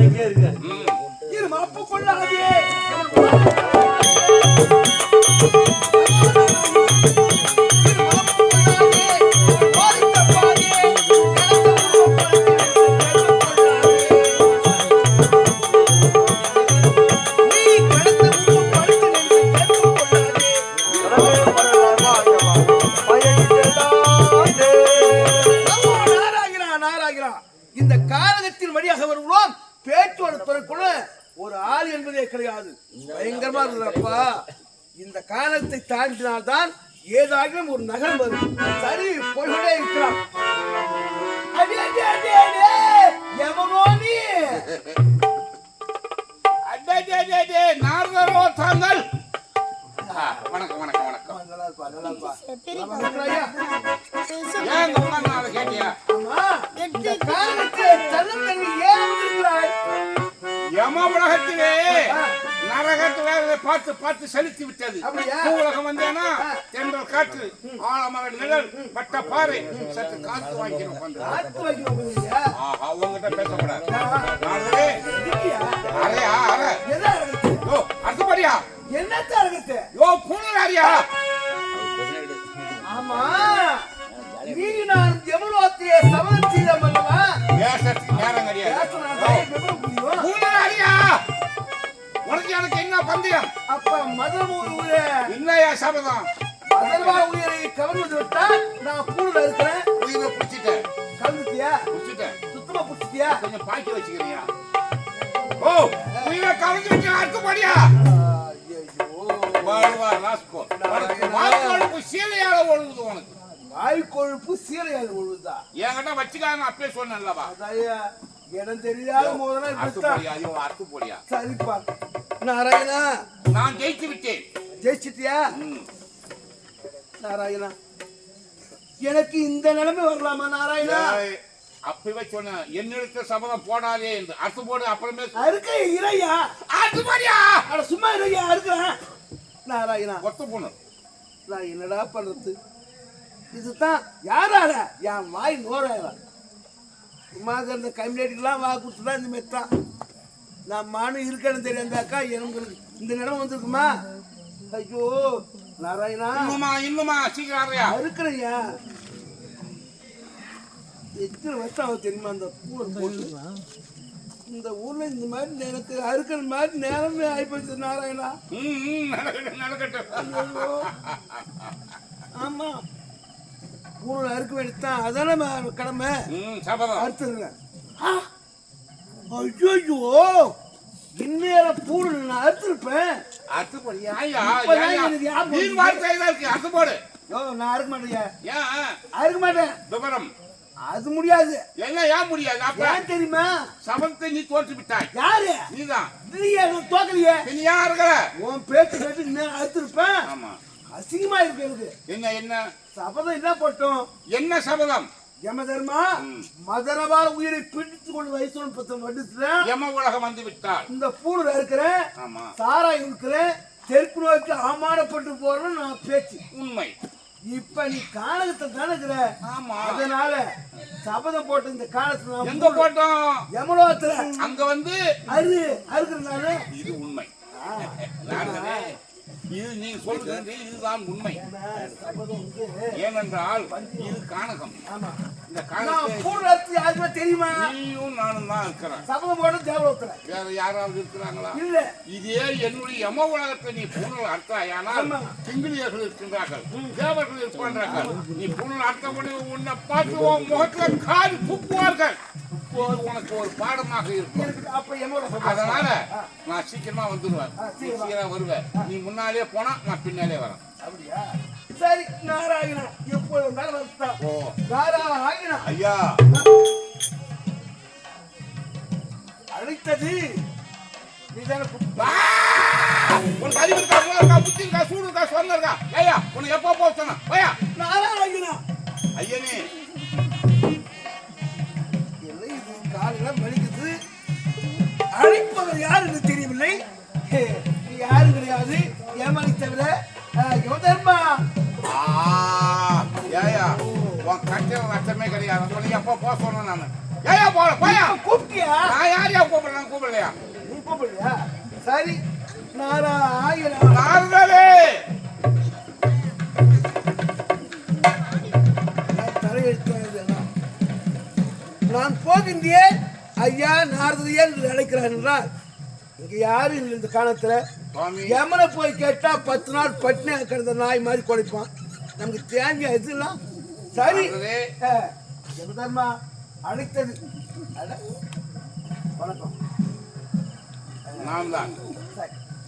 இரு மாப்பு கொள்ளாதே. இந்த காரகத்தின் வழியாக வருகிறோம். என்பதே கிடையாது. பயங்கரமா இருக்கிறப்பா இந்த காலத்தை தாண்டினால்தான் ஏதாகிலும் ஒரு நகரம் வரும். சரி போய்கொண்டே இருக்கிறான் அடே, அடே, அடே, அடே, எவனோ நீ அடடடடே, நாரதரோ தாங்கள் வணக்கம் வணக்கம் வணக்கம். நல்லா இருப்பா, நல்லா இருப்பா. பார்த்து பார்த்து செலுத்தி விட்டது? உலகம் வந்தேனா தென்றல் காற்று ஆலமர நிழல் பட்ட பாறை சற்று காத்து. ஆஹா உங்ககிட்ட பேசக்கூடாது நாரதரே, இதுக்கியா? அறையா அறை என்ன அழகு? யோ அடுத்தபடியா என்னத்த அழகு? யோ பூனலாரியா ஆமா நீ நான் எவ்வளோத்திலே சபதம் மதர்வா உயிரை கவர்ந்து விட்டா நான் பூரில் இருக்கிறேன். உயிரை பிடிச்சிட்டேன். கலந்துட்டியா? பிடிச்சிட்டேன். சுத்தமா பிடிச்சிட்டியா? கொஞ்சம் பாக்கி வச்சுக்கிறியா? ஓ உயிரை கலந்து வச்சு அடுத்தபடியா வாழ்வா ராஸ்கோ. உனக்கு வாழ்க்கொழுப்பு சீலையால ஒழுகுது உனக்கு. வாய் கொழுப்பு சீலையால் உழுதா என்கிட்ட வச்சுக்காங்க அப்பயே சொன்னேன்லவா அதாயா இடம் தெரியாத அறுத்துப்படியா ஐயோ அறுத்துப்படியா சரிப்பா. நாராயணா. நான் ஜெயித்து விட்டேன். ஜெயிச்சிட்டியா. நாராயணா எனக்கு இந்த நிலைமை வரலாமா நாராயணா? அப்பவே சொன்னேன் என்னிடத்த சபதம் போடாதே என்று. அறுத்து போடு அப்புறமே அறுக்க இறையா? அறுத்துப்படியா அட சும்மா இறையா அறுக்கிறேன். நாராயணா ஒத்த பொண்ணு நான் என்னடா பண்றது? இதுதான் யாரால? என் வாய் நோராயிர சும்மா இருந்த கம்யூனிட்டிக்கெல்லாம் வா கொடுத்துதான் இந்த மாதிரி தான் நான் மானு இருக்கேன்னு தெரியாந்தாக்கா எனக்கு இந்த நிலம் வந்திருக்குமா? ஐயோ நாராயணா. இன்னுமா இன்னுமா சீக்கிரம் அறையா அறுக்கிறையா? எத்தனை வருஷம் ஆகும் தெரியுமா அந்த போட்டு? இந்த ஊர்ல இந்த மாதிரி எனக்கு அறுக்கிற மாதிரி நேரமே ஆயிப்போச்சு நாராயணா. ஆமா. ஊர்ல அறுக்க வேண்டியதுதான் அதானே கடமை? அறுத்துருங்க. ஐயோ இந்நேரம் பூடு நான் அறுத்திருப்பேன். ஐயா இப்பதான் ஏயா? நீ வார்த்தை தான் இருக்கு போடு. யோ நான் அறுக்க ஏன் அறுக்க மாட்டேன். விவரம். அது முடியாது. என்ன ஏன் முடியாது அப்ப? ஏன் தெரியுமா? சபதத்தை நீ தோற்று விட்டாய். யாரு? நீதான். நான் தோக்கலையே. பின் ஏன் இருக்கிற உன் பேச்சு கேட்டு இன்னும் அறுத்திருப்பேன் ஆமா. அசிங்கமா இருக்கு எனக்கு. என்ன என்ன? சபதம் என்ன போட்டோம்? என்ன சபதம்? யம தர்மா ம். மதரவால உயிரை பிடித்து கொண்டு வயசு பத்து வடுத்துறேன் யம உலகம் வந்து விட்டால். இந்த பூணுல இருக்கிறேன். ஆமா. சாரா இருக்கிறேன். தெற்கு நோக்கி அவமானப்பட்டு போறேன்னு நான் பேச்சு. உண்மை. இப்ப நீ காலகத்தை தானே ஆமா. அதனால சபதம் போட்ட இந்த காலத்துல எங்க போட்டோம்? யமலோகத்துல. அங்க வந்து அரு அறுக்கிறதுனால இது உண்மை. இது நீ சொல்றது இதுதான் உண்மை. ஏனென்றால் இது கானகம். இந்த கானகத்தை தெரியுமா? நீயும் நானும் தான் இருக்கிறேன் வேற யாராவது இருக்கிறாங்களா? இல்ல. இதே என்னுடைய யம உலகத்தை நீ புனல் அர்த்தாயானால் ஆமா. கிங்கிலியர்கள் இருக்கின்றார்கள் தேவர்கள் இருக்கின்றார்கள் நீ புனல் அர்த்தப்படி உன்னை பார்த்து உன் முகத்துல காரி துப்புவார்கள் இது உனக்கு ஒரு பாடமாக இருக்கும். அதனால நான் சீக்கிரமா வந்துடுவேன். சீக்கிரம். வருவேன். நீ முன்னாலே போனா நான் பின்னாலே வரேன். அப்படியா? சரி நாராயணா எப்போது வந்தாலும் ஓ. நாராயணா. ஐயா. அழைத்தது! உனக்கு அறிவு இருக்கா இருக்கா புத்தி இருக்கா சூடு இருக்கா சொன்ன இருக்கா? ஐயா உனக்கு எப்போ போக சொன்ன ஐயா. நாராயணா. கூப்பிடலையா சரி நாராயணா நாரதரே நான் போகின்றேன். ஐயா நாரதியா அழைக்கிறான் என்றால் இங்க யாரும் இல்லை இந்த காலத்துல. யமனை போய் கேட்டா பத்து நாள் பட்டினியா கிடந்த நாய் மாதிரி குலைப்பான் நமக்கு தேங்க எதுலாம்? சரி. யமதர்மா அழைத்தது. வணக்கம். நான் தான்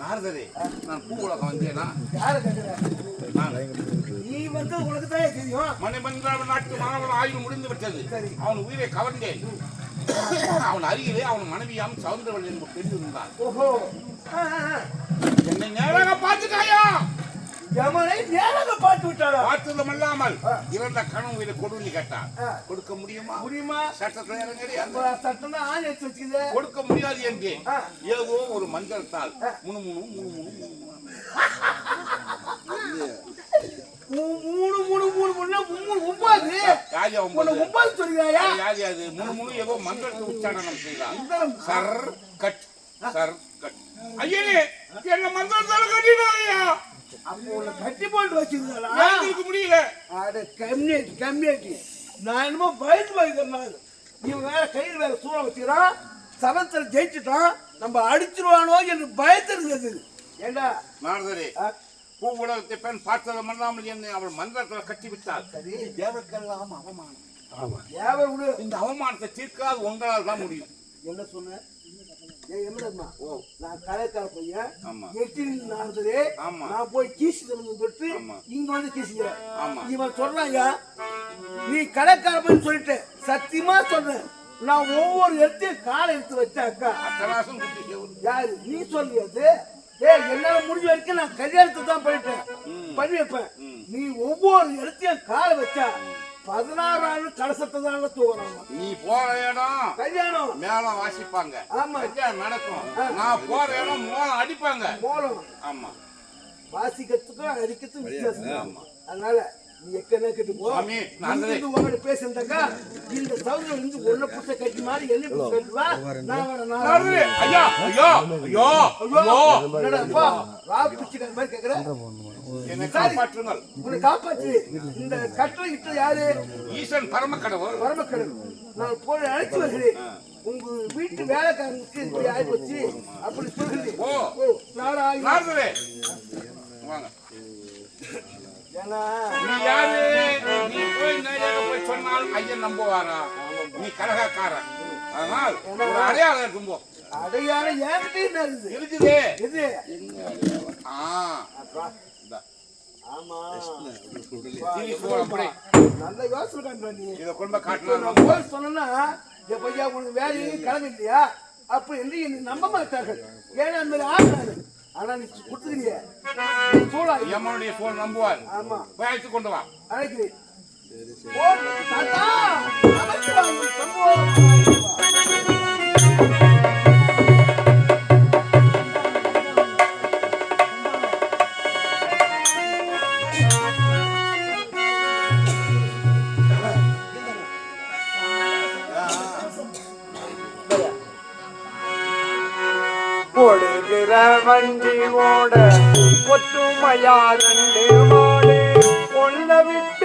நாரதரே நான் பூ உலகம் வந்தேனா? நீ வந்து உனக்கு தான் தெரியும் மணிமன்ற நாட்டு மாணவன் ஆயுள் முடிந்து விட்டது. அவன் உயிரை கவர்ந்தேன். அவன் அருகிலே அவன் மனைவியாம் சவுந்தரவன் என்பது ஆ, ஆ. என்னை நேராக பார்த்துட்டாயா? யமனை நேராக பார்த்து விட்டாரா பார்த்ததும் அல்லாமல். இறந்த கணவன் உயிரை கொடுன்னு. கொடுக்க முடியுமா முடியுமா சட்டத்தில் இறங்கடி சட்டம் தான் ஆணி எடுத்து வச்சுக்குது கொடுக்க முடியாது என்று. ஏதோ ஒரு மந்திரத்தால். முணு முணு முணு முணு முணு முணு. மூணு மூணு மூணு ஒன்பது யாரு அவன் உன்னை போது? ஒன்பது சொல்லிக்கிறாயா யாரு அது முணு முணு ஏதோ மந்திரத்தை உச்சாரணம் செய்தான் மந்திரம். சர் கட் சர் கட் ஐயனே என்ன மந்திரத்தால கட்டினாயா அப்போ உன்னை கட்டி போட்டு எழுந்திருக்க முடியல. அட கம்யூனிட்டி கம்யூனிட்டி. நான் என்னமோ பயந்து போயிருக்கிறேன் இவன் வேற கையில் வேற சூழ வச்சுக்கிறான். சபத்தில் ஜெயிச்சுட்டான். நம்ம அடிச்சிருவானோ என்று பயத்திருந்தது ஏண்டா? நாரதரே ஆ, பூ உலகத்தை பெண் பார்த்ததும் அல்லாமல் என்னை அவள் மந்திரத்தில் கட்டி விட்டாள் சரி தேவருக்கெல்லாம் அவமானம். விடு இந்த அவமானத்தை தீர்க்காது உங்களால் தான் முடியும். என்ன சொன்ன? நான் கலைக்கார பையன். ஆமா. எட்டில் நடந்ததே. நான் போய் கீசி தொட்டு. இங்க வந்து கீசிக்கிறேன். இவன் சொல்றாங்க நீ கடைக்கார பையன் சொல்லிட்டு சத்தியமா சொல்றேன் நான் ஒவ்வொரு இடத்தையும் காலை எடுத்து குட்டி சேவல் யாரு? நீ சொல்லியது ஏய் என்னால முடிஞ்ச வரைக்கும் நான் கல்யாணத்தை தான் பண்ணிட்டேன் பண்ணி வைப்பேன். நீ ஒவ்வொரு இடத்தையும் காலை வச்சா பதினாறு கலசத்தை தான் தூக்குறாங்க. நீ போற இடம் கல்யாணம். மேளம் வாசிப்பாங்க. ஆமா. கல்யாணம் நடக்கும்? நான் போற இடம் மோளம் அடிப்பாங்க. மூலம் ஆமா. வாசிக்கிறதுக்கும் அடிக்கிறதுக்கும் வித்தியாசம். அதனால நீ எக்கனே கட்டு போ. சாமி, நான் இங்க இருந்து உங்ககிட்ட பேசுறதாக்கா இந்த சவுதியில இருந்து ஒன்ன புடிச்ச கட்டி மாதிரி என்ன புடிச்ச கட்டி வா. நான் வரேன் நான் ஐயா ஐயா ஐயோ ஐயோ என்னடா அப்பா, வா பிடிச்சிக்கிற மாதிரி கேக்குற. என்னை காப்பாற்றுங்கள். உன்னை காப்பாத்து. இந்த கட்டளை இட்ட யாரு? ஈசன் பரம கடவுள் பரமக்கடல் நான் போய் அழைச்சு வருகிறேன். உங்க வீட்டு வேலைக்காரனுக்கு இப்படி ஆகி போச்சு. அப்படி சொல்கிறேன் ஓ. நாரதரே வாங்க. நீ யாரு? நீ போய் நேராக போய் சொன்னால் ஐயன் நம்புவாரா? நீ கலகக்காரன் அதனால் ஒரு அடையாளம் இருக்கும் போ. அடையாளம் என்கிட்ட என்ன இருக்குது? இருக்குதே. அடையாளம்? ஆ. ஆமா. நல்ல யோசனை நீ. இதை கொண்டு போய் சொன்னேன்னா என் பையா உனக்கு வேற எங்கேயும் கிளம்பி இல்லையா அப்ப என்று நம்ப மாட்டார்கள். ஏன்னா அந்த ஆடுறாரு ஆனா நீ கொடுத்துக்கிறிய. சூழாய் எம்மனுடைய சோறு நம்புவார் ஆமா. போய் அழைத்து கொண்டு வா. அழைக்கிறேன். வண்டி ஓட ஒற்றுமையா ரெண்டு மாடு. கொள்ள விட்டு